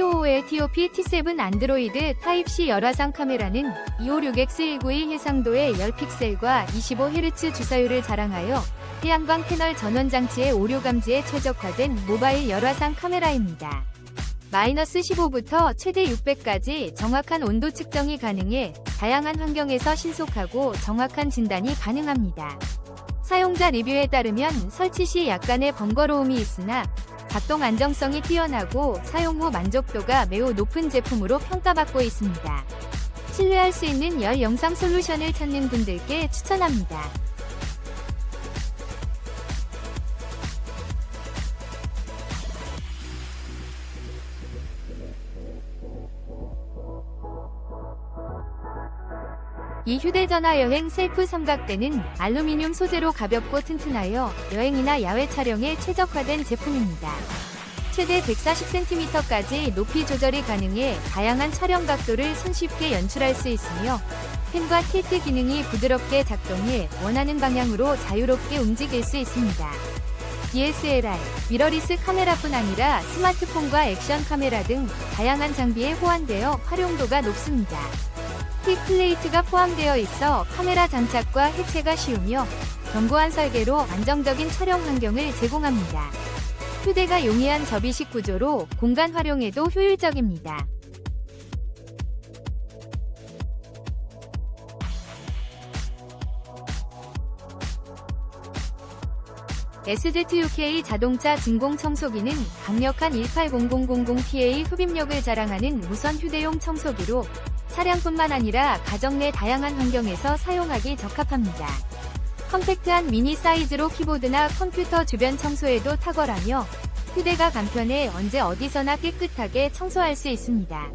COO의 TOP T7 안드로이드 타입C 열화상 카메라는 256X191 해상도의 10픽셀과 25Hz 주사율을 자랑하여 태양광 패널 전원 장치의 오류 감지에 최적화된 모바일 열화상 카메라입니다. 마이너스 15부터 최대 600까지 정확한 온도 측정이 가능해 다양한 환경에서 신속하고 정확한 진단이 가능합니다. 사용자 리뷰에 따르면 설치 시 약간의 번거로움이 있으나 작동 안정성이 뛰어나고 사용 후 만족도가 매우 높은 제품으로 평가받고 있습니다. 신뢰할 수 있는 열 영상 솔루션을 찾는 분들께 추천합니다. 이 휴대전화 여행 셀프 삼각대는 알루미늄 소재로 가볍고 튼튼하여 여행이나 야외 촬영에 최적화된 제품입니다. 최대 140cm까지 높이 조절이 가능해 다양한 촬영 각도를 손쉽게 연출할 수 있으며 펜과 틸트 기능이 부드럽게 작동해 원하는 방향으로 자유롭게 움직일 수 있습니다. DSLR, 미러리스 카메라뿐 아니라 스마트폰과 액션 카메라 등 다양한 장비에 호환되어 활용도가 높습니다. 킥 플레이트가 포함되어 있어 카메라 장착과 해체가 쉬우며 견고한 설계로 안정적인 촬영 환경을 제공합니다. 휴대가 용이한 접이식 구조로 공간 활용에도 효율적입니다. SZUK 자동차 진공 청소기는 강력한 180000PA 흡입력을 자랑하는 무선 휴대용 청소기로 차량뿐만 아니라 가정 내 다양한 환경에서 사용하기 적합합니다. 컴팩트한 미니 사이즈로 키보드나 컴퓨터 주변 청소에도 탁월하며 휴대가 간편해 언제 어디서나 깨끗하게 청소할 수 있습니다.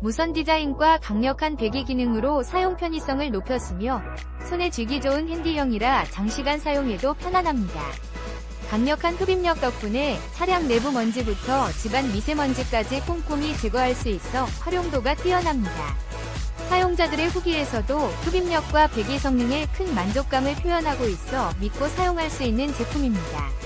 무선 디자인과 강력한 배기 기능으로 사용 편의성을 높였으며 손에 쥐기 좋은 핸디형이라 장시간 사용해도 편안합니다. 강력한 흡입력 덕분에 차량 내부 먼지부터 집안 미세먼지까지 꼼꼼히 제거할 수 있어 활용도가 뛰어납니다. 사용자들의 후기에서도 흡입력과 배기 성능에 큰 만족감을 표현하고 있어 믿고 사용할 수 있는 제품입니다.